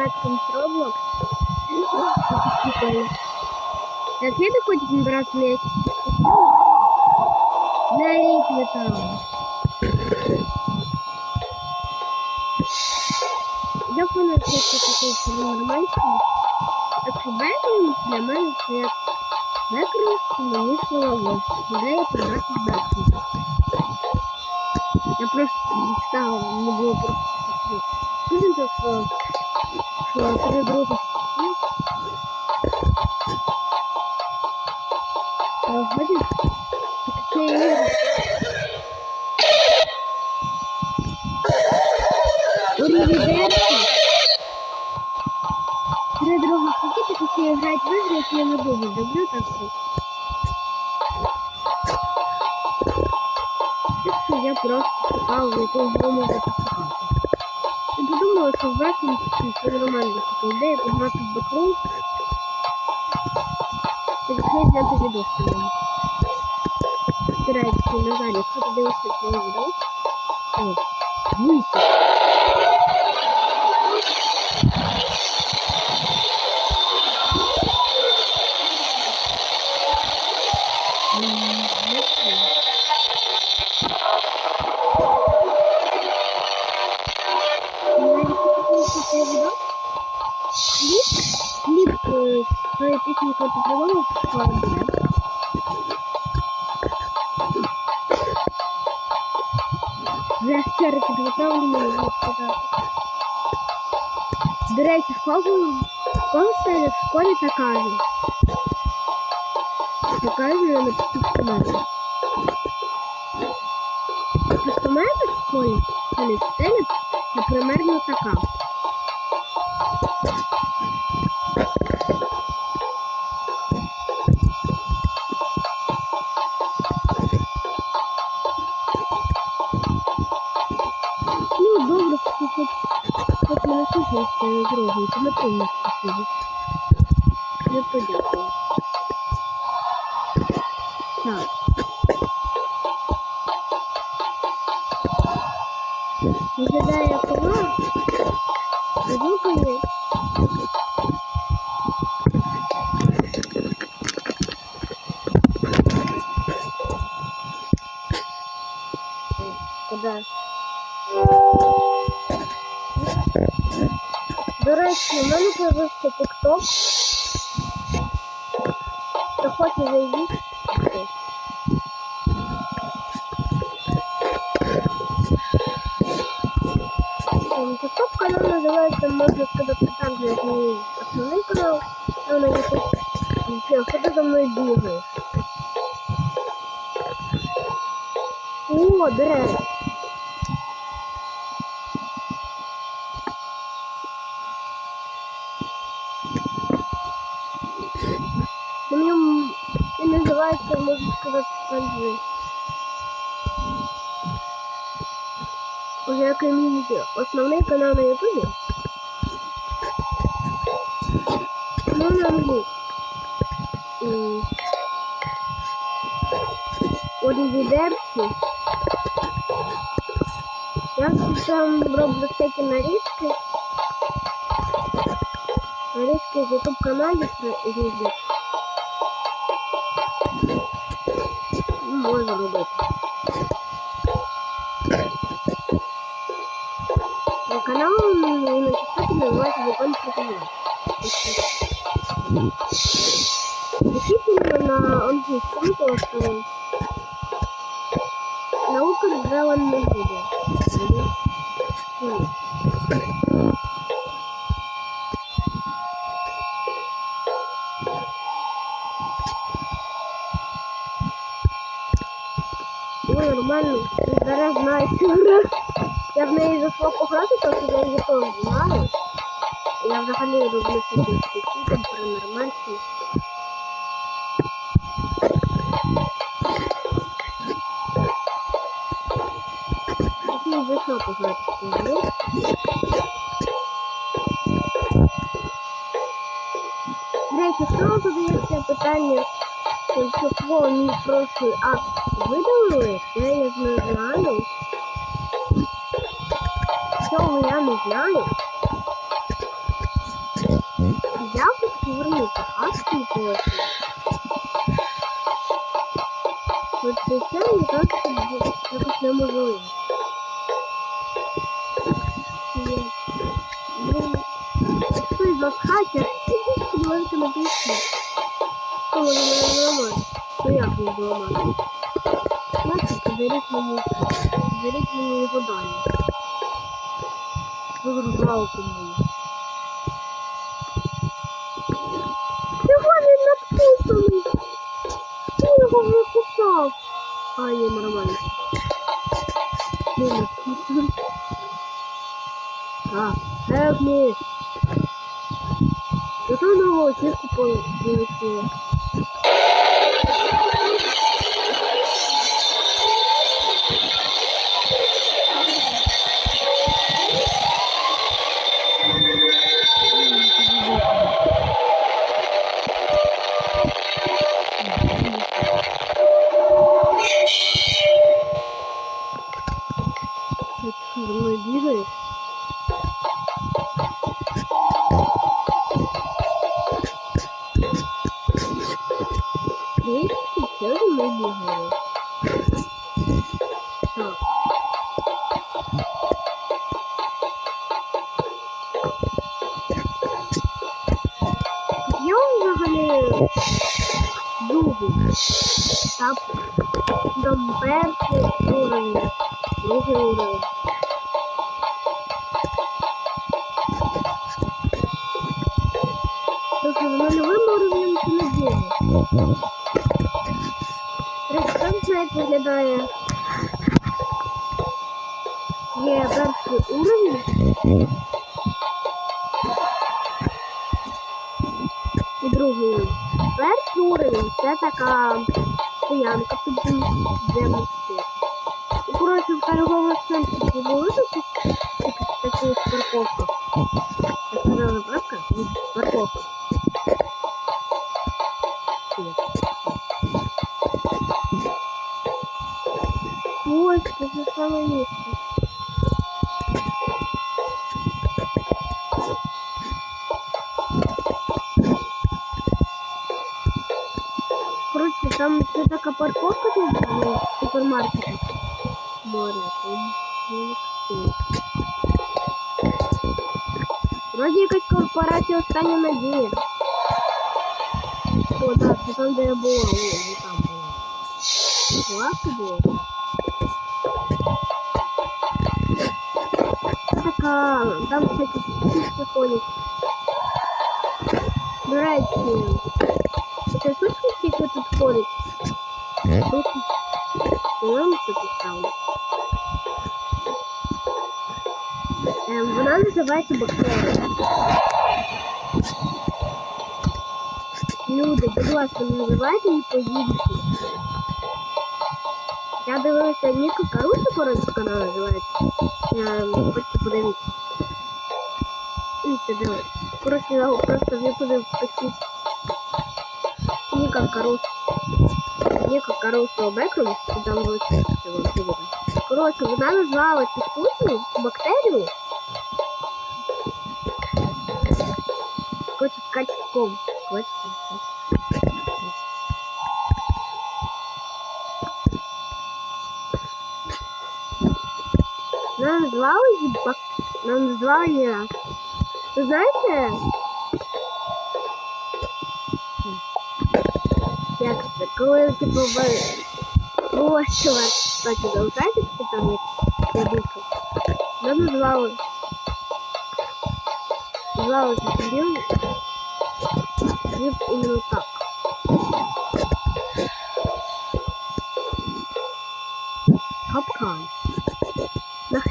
Беком з Roblox. Прикольно. Так, я не хочу набирати на якісь На рік металу. Я пам'ятаю, що це такий нормальний. Так що Беком для мене це як Бекрос, мені сподобалось. Ідея побрати Беком. Я просто дістала, не було просто. Дуже то, що, що три друга Бекмі це нормальна така ідея, пограти в бекру. І взагалі зняти відос по ньому. Старайтеся назад, якщо ти дивишся цей відос. О, дивіться. клип с е, твоей песней «Кто-то приломил» Я старый подготовленный До речі, школу, школу стали в школе такая же. Такая же на пустомете. Пустомета в школі, коли стелі, примерно така. слухаєте не трогаєте, не помню спасибо. Не подякую. Так. Виглядає як вона. Звукає. До речі, у мене появився TikTok. Хто хоче зайдіть. TikTok канал называется, можно сказать, так же, как и основной канал. Он на YouTube. Все, кто за мной бегаешь? О, дрэ. У меня и называется, можно сказать, так же. Уже комьюнити. Основний канал на Ютубі. Ну, на англійській. М. Орівідерці. Я там роблю всякі нарізки. Нарізки з ютуб каналів різних. Можна робити. На канал на TikTok называется Закон Проканал. Действительно на английском просто наука цю гру. Я в неї зайшла пограти, тому що я її теж знаю. Я взагалі роблю собі статті, там паранормальні. Я зайшла пограти цю гру. Речі, хто задається питання, чого мій прошлий акт видалили, я не знаю цього я не знаю. Я поверну паску і полетів. От це все не так, щоб якось неможливо. Якщо із вас хакер, подивимося на пісні. Тому не ламають. Ну як не зламати? Бачите, беріть мені, беріть мені його далі. Розрубалку мою. Чого він написаний? Хто його кусав? А, ні, нормально. Не написаний. А, help me. Зато нового чистку получила. Бегаешь? Так. Я взагалі другий. Там, там перший уровень, другий уровень. Виглядає. Є перший уровень. І другий уровень. Перший уровень це така стоянка під землю. І коротше в торговому центрі були такі такі саме місце. Короче, там це така парковка тут ну, в супермаркеті. Море, там мілкшейк. Вроді якась корпорація остання надія. О, так, це там, де я була, о, не там була. Лавка була. Це така, там всякі птички ходять. До речі, це тут скільки тут ходить? Тут, по-моєму, тут ставлю. Ем, вона називається бактерія. Люди, будь ласка, не називайте її по-іншому. Я дивилася Ніка Каруса, коротше, канал називається. Я хочете подивитися. І це дивись. Коротше, я просто в ютубі впишіть Ніка Карус. Ніка Карусова Бекрум, і там буде це вам буде. Коротше, вона назвала цю штуку, бактерію, Короче, качком. Качком. Нам назвали її бак... Нам назвали її... Ви знаєте? Як це? Коли типу ви... Волосся кстати, знаєте, що там як ядука? Нам назвали... Назвали цю фігню Вот именно так. Капкан.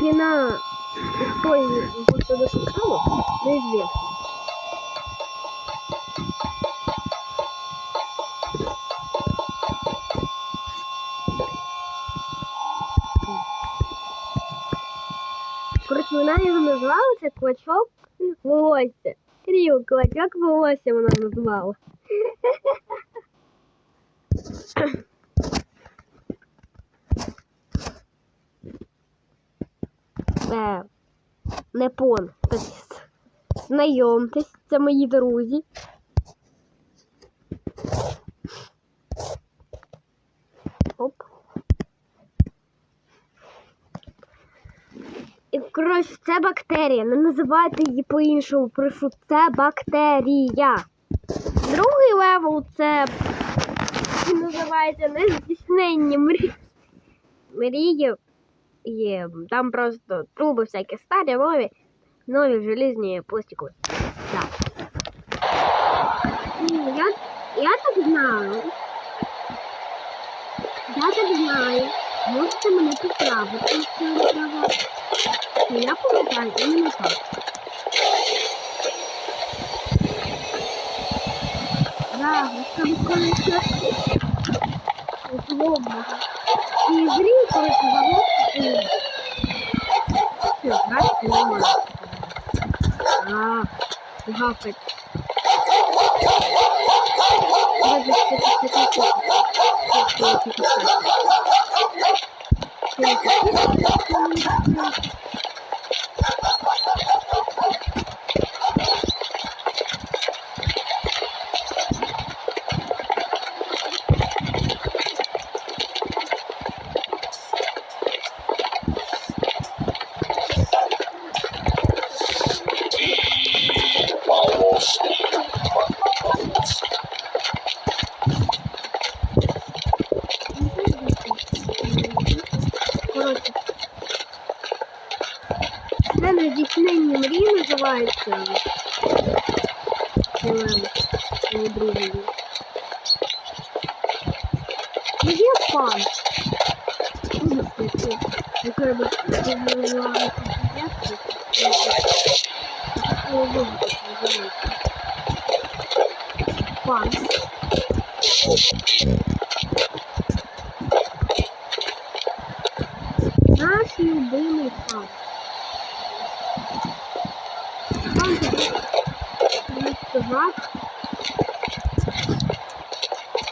Нахрена и кто сюда писал, неизвестно. Короче, вона його назвала, це клочок волосся. Крів, клочок волосся вона назвала. е, Непон. Знайомтесь, це мої друзі. Оп. І, коротше, це бактерія. Не називайте її по-іншому. Прошу, це бактерія. Другий левел це називається нездійснення мрії. Мрії. Є. Там просто труби всякі старі, нові, нові желізні пластикові. Так. Ну, Я, я так знаю. Я так знаю. Можете мене поправити, якщо я не права. Ну, Я пам'ятаю, іменно так. Да, розкажу колись. Злобного. І грі, коли ти Yok ben kullanmıyorum. Aaa. Bu hafif. Hadi çekil çekil çekil. Çekil çekil çekil. Çekil çekil. Це не здійснення мрії називається. Філем. Не другий. Ну є пан.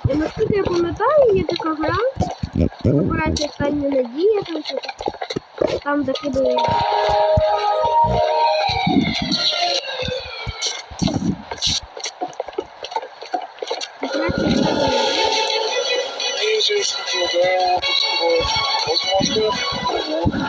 І наскільки я пам'ятаю, є така гра, операція «Остання надія, там там закидує. Надеюсь, возможно, вот, вот, вот, вот, вот,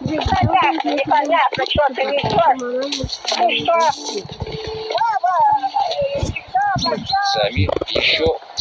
Непонятно, непонятно, что ты несешь. Ты что? Сами, еще,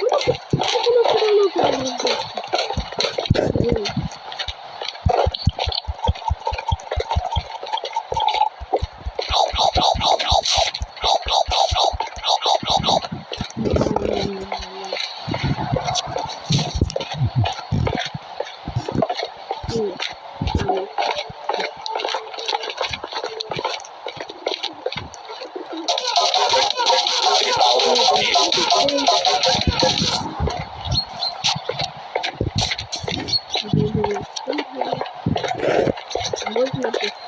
Bunu, bunu, bunu, bunu, bunu, bunu. Görmedi.